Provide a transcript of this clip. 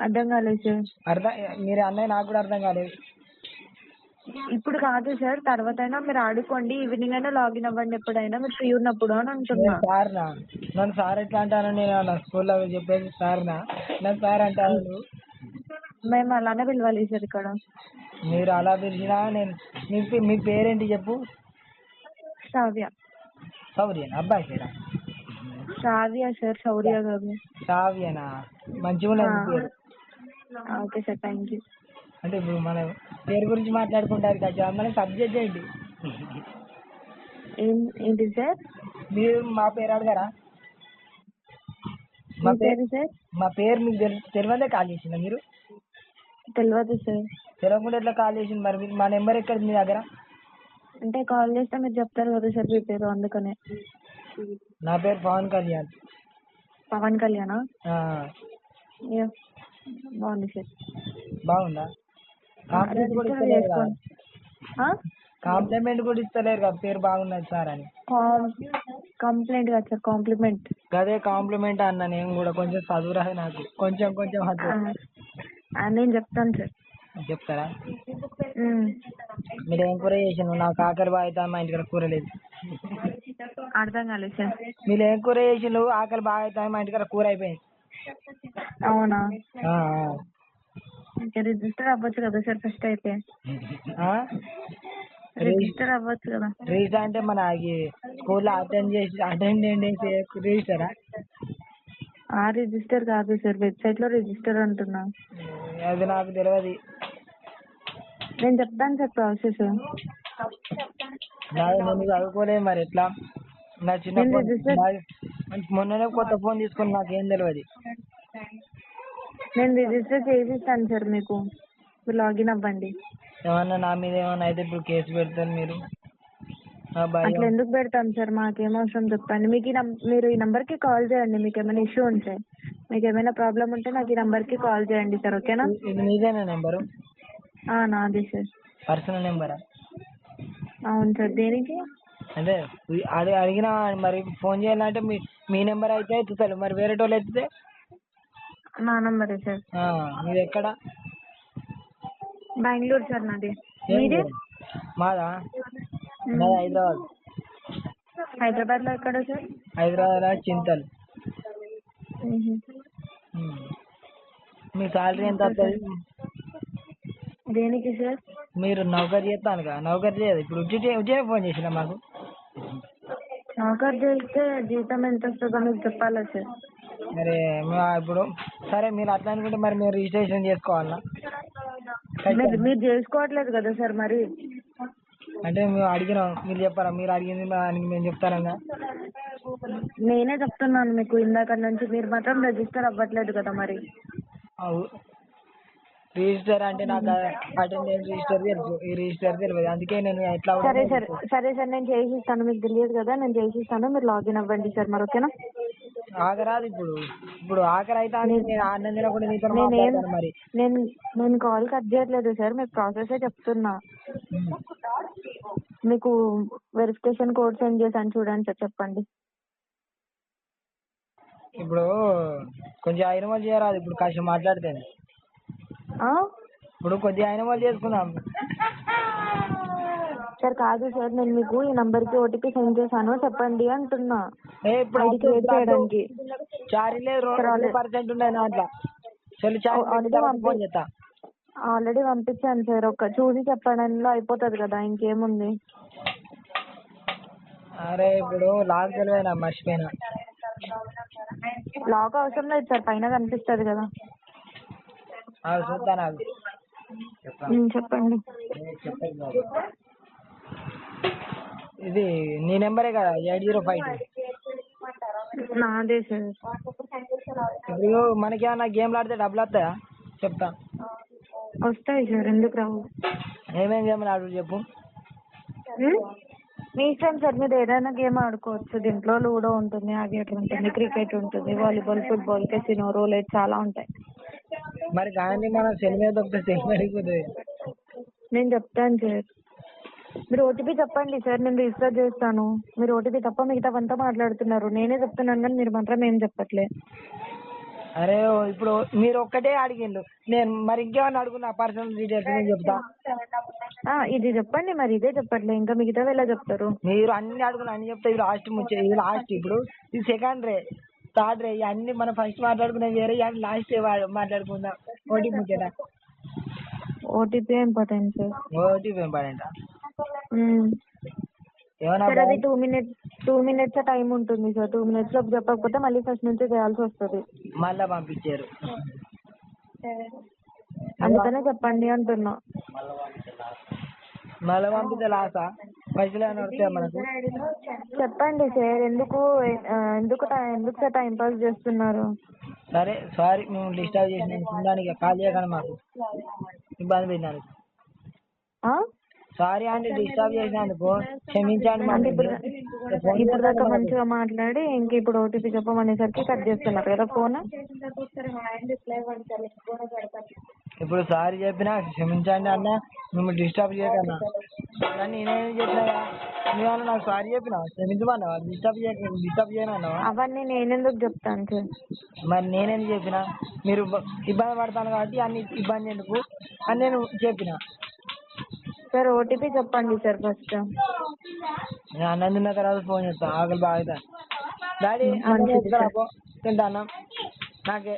అర్థం కాలేదు సార్. అర్థం మీరు అన్నయ్య నాకు కూడా అర్థం కాలేదు. ఇప్పుడు కాదు సార్ తర్వాత అయినా మీరు ఆడుకోండి ఈవినింగ్ అయినా లాగిన్ అవ్వండి ఎప్పుడైనా మీరు ఫ్రీ ఉన్నప్పుడు అని అంటున్నా. నేను సార్నా? నన్ను సార్ ఎట్లా అంటాను నేను నా స్కూల్లో చెప్పేసి సార్నా? నన్ను సార్ అంటాను. మేము అలానే పిలవాలి సార్ ఇక్కడ. మీరు అలా పిలిచినా నేను మీ పే- మీ పేరేంటి చెప్పు? శ్రావ్య. సౌర్యనా? అబ్బాయి పేరా? శ్రావ్య సార్ శౌర్య గారు. సావ్యనా మంచిగా ఉన్నది పేరు. Okay sir thank you. అంటే ఇప్పుడు మన పేరు గురించి మాట్లాడుకుంటారు కదా మన సబ్జెక్ట్ ఏంటి? ఏం ఏంటి సార్? మీరు మా పేరు అడగరా? మా మీ పేరు సార్? మా పేరు మీకు తెలి తెలియదే కాల్ చేసిందా మీరు? తెలియదు సార్. తెలియకుండా ఎట్లా కాల్ చేసింది మరి? మీరు- మా నెంబర్ ఎక్కడ మీ దగ్గర? అంటే కాల్ చేస్తే మీరు చెప్తారు కదా సార్ మీ పేరు అందుకనే. నా పేరు పవన్ కళ్యాణ్. పవన్ కళ్యాణా? ఆ, యా. బాగుంది సార్. బాగుందా? కాంప్లిమెంట్ కూడా ఇస్తలేరు కదా? కాంప్లిమెంట్ కూడా ఇస్తలేరు కదా? పేరు బాగున్నది సార్ అని. కంప్లైంట్ కాదు సార్ కాంప్లిమెంట్ అదే కాంప్లిమెంట్ అన్న నేను కూడా కొంచెం చదువు రాదు నాకు. కొంచెం కొంచెం ఆ, నేను చెప్తాను సార్. చెప్తారా? ఉమ్. మీరు ఏం కూర చేసాను నాకు ఆకలి బాగా మా ఇంటికాడ కూర లేదు. అర్థం కాలేదు సార్. మీరు ఏం కూర చేసిండు ఆకలి బాగా అవుతుంది మా ఇంటికాడ కూర అయిపోయింది. అవునా? ఇంకా రిజిస్టర్ అవ్వచ్చు కదా సార్ ఫస్ట్ అయితే? రిజిస్టర్ అవ్వచ్చు కదా. రిజిస్టర్ అంటే మన స్కూల్లో అటెండ్ చేసి అటెండెంట్ చేసి రిజిస్టరా? ఆ రిజిస్టర్ కాదు సార్ వెబ్సైట్లో రిజిస్టర్ అంటున్నా. అది నాకు తెలియదు నేను చెప్తాను సార్ ప్రాసెస్. నేను చదువుకోలేదు మరి ఎట్లా? నా చిన్న మొన్ననే కొత్త ఫోన్ తీసుకుని నాకేం తెలియదు నేను రిజిస్టర్ చేసిస్తాను సార్ మీకు. మీరు లాగిన్ అవ్వండి. ఏమన్నా నా మీద ఏమన్నా అయితే ఇప్పుడు కేసు పెడతారు మీరు? భయం. అట్లా ఎందుకు పెడతాం సార్? మాకేం అవసరం చెప్పండి. మీకు ఈ నం మీరు ఈ నంబర్కి కాల్ చేయండి. మీకు ఏమైనా ఇష్యూ ఉంటే. మీకు ఏమైనా ప్రాబ్లం ఉంటే నాకు ఈ నంబర్కి కాల్ చేయండి సార్ ఓకేనా? ఇది మీదేనా నెంబరు? ఆ, నాది సార్. పర్సనల్ నెంబరా? అవును సార్. దేనికి? అంటే ఈ అడి అడిగినా మరి ఫోన్ చేయాలంటే మీ మీ నెంబర్ అయితే ఎత్తుతారు మరి వేరే వాళ్ళు ఎత్తితే నా నంబరే సార్. మీది ఎక్కడ బెంగళూరు సార్ నాది. మీది? మాదా? మాది హైదరాబాద్. హైదరాబాద్లో ఎక్కడ సార్? హైదరాబాద్ చింతల్. మ్మ్. ఉమ్. మీ శాలరీ ఎంత వస్తుంది దేనికి సార్? మీరు నౌకరీ చేస్తాను కదా నౌకరీ చేయదు. ఇప్పుడు ఉజ్జి ఉజ్జయ ఫోన్ చేసిన మాకు? నౌకర్ చేస్తే జీతం ఎంత వస్తుందో మీకు చెప్పాలా సార్? మరి ఇప్పుడు సరే మీరు అట్లా అనుకుంటే మరి మీరు రిజిస్ట్రేషన్ చేసుకోవాలా? మీరు మీరు చేసుకోవట్లేదు కదా సార్ మరి? అంటే మేము అడిగినాం మీరు చెప్పారా? మీరు అడిగింది దానికి మేము చెప్తానంగా నేనే చెప్తున్నాను మీకు ఇందాక నుంచి మీరు మాత్రం రిజిస్టర్ అవ్వట్లేదు కదా మరి? రిజిస్టర్ అంటే నాకు అటెండెన్స్ రిజిస్టర్ తెలుసు ఈ రిజిస్టర్ తెలియదు. అందుకే నేను ఎట్లా సరే సార్ సరే సార్ నేను చేసిస్తాను మీకు తెలియదు కదా నేను చేసిస్తాను మీరు లాగిన్ అవ్వండి సార్ మరి ఓకేనా? ఆగరాదు ఇప్పుడు. ఇప్పుడు ఆఖరి అయితే అని నేను ఆనందం తినకుండా నీతో నేనేం మాట్లాడతాను మరి. నేను నేను కాల్ కట్ చేయట్లేదు సార్ మీకు ప్రాసెసే చెప్తున్నా. మీకు వెరిఫికేషన్ కోడ్ సెండ్ చేశాను చూడండి సార్ చెప్పండి. ఇప్పుడు కొంచెం వాళ్ళు చేయరాదు ఇప్పుడు కాస్త మాట్లాడితే ఆ? ఇప్పుడు కొద్దిగా వాళ్ళు చేసుకుందాం. సార్ కాదు సార్ నేను మీకు ఈ నంబర్కి ఓటీపీ సెండ్ చేశాను చెప్పండి అంటున్నా. ఏ ఇప్పుడు ఐడి క్రియేట్ చేయడానికి. చారీ లేదు సరే, రెండు already- పర్సెంట్ ఉన్నాయి దాంట్లో. చెల్లి చారీ already తర్వాత పంపి- ఫోన్ చేస్తా. ఆల్రెడీ పంపించాను సార్ ఒక చూసి చెప్పడంలో అయిపోతుంది కదా ఇంకేముంది? అరే ఇప్పుడు లాక్ తెలియదు మర్చిపోయినా. లాక్ అవసరం లేదు సార్ పైన కనిపిస్తుంది కదా. చెప్పండి. ఇది నీ నెంబరే కదా ఎయిట్ జీరో ఫైవ్ టూ నాదే సార్. ఇప్పుడు మనకేమన్నా గేమ్లు ఆడితే డబ్బులు వస్తాయా? చెప్తా. వస్తాయి సార్ ఎందుకు రావు? ఏమేం గేమ్లు ఆడు చెప్పు? మీ ఇష్టం సార్ మీరు ఏదైనా గేమ్ ఆడుకోవచ్చు. దీంట్లో లూడో ఉంటుంది ఆగేట్ ఉంటుంది క్రికెట్ ఉంటుంది వాలీబాల్ ఫుట్బాల్ కెసినో రోలెట్ చాలా ఉంటాయి. మరి కానీ మనం సెల్ మీద సెల్ నేను చెప్తాను సార్. మీరు ఓటీపీ చెప్పండి సార్ నేను రిజిస్టర్ చేస్తాను. మీరు ఓటీపీ తప్ప మిగతావంతా మాట్లాడుతున్నారు. నేనే చెప్తున్నాను కానీ మీరు మాత్రం ఏం చెప్పట్లే. అరే ఇప్పుడు మీరు ఒక్కటే అడిగిండు నేను మరి ఇంకేమన్నా అడుగున్నా పర్సనల్ డీటెయిల్స్ నేను చెప్తా. ఆ, ఇది చెప్పండి మరి ఇదే చెప్పట్లే. ఇంకా మిగతావి ఎలా చెప్తారు? మీరు అన్ని అడుగున్నా అన్ని చెప్తా ఇది లాస్ట్ ముచ్చే ఇది లాస్ట్ ఇప్పుడు ఇది సెకండ్ రే థర్డ్ రే అన్ని మనం ఫస్ట్ మాట్లాడుకునే వేరే ఇవన్నీ లాస్ట్ మాట్లాడుకుందాం. ఓటీ ముచ్చట. OTP important sir. OTP important? Sir అది two minutes two minutes time ఉంటుంది సార్. టూ మినిట్స్ లోపు చెప్పకపోతే మళ్ళీ ఫస్ట్ నుంచి చేయాల్సి వస్తుంది. మళ్ళా పంపించారు. అందుకనే చెప్పండి అంటున్నా. మళ్ళా పంపితే లాసా. పైసలు ఏమైనా వస్తాయా మనకు? చెప్పండి సార్ ఎందుకు ఎందుకు టై- ఎందుకు సార్ టైం పాస్ చేస్తున్నారు? సరే సారీ మేము డిస్టర్బ్ చేసినాం. దానికి కాల్ చేయకండి మాకు. ఇబ్బంది పెట్టినాను ఆ? సారీ అండి డిస్టర్బ్ చేసినందుకు క్షమించండి అంటే ఇప్పుడు ఇప్పుడు దాకా మంచిగా మాట్లాడి ఇంక ఇప్పుడు ఓటీపీ చెప్పమనేసరికి కట్ చేస్తున్నారు కదా ఫోన్ ఇప్పుడు సారీ చెప్పినా క్షమించండి అన్న. మిమ్మల్ని డిస్టర్బ్ చేయకన్నా. కానీ నేనేం చెప్పినా? నువ్వేమన్నా నాకు సారీ చెప్పినా క్షమించమన్నావా? డిస్టర్బ్ చేయక డిస్టర్బ్ చేయనన్నావా? అవన్నీ నేనెందుకు చెప్తాను సార్ మరి నేనేం చెప్పినా? మీరు ఇబ్బంది పడతాను కాబట్టి అన్ని ఇబ్బంది ఎందుకు? అని నేను చెప్పిన. సార్ ఓటీపీ చెప్పండి సార్ ఫస్ట్. నేను అన్నం తిన్న తర్వాత ఫోన్ చేస్తాను ఆకలి బాగా డాడీ మంచిది తింటాను? నాకే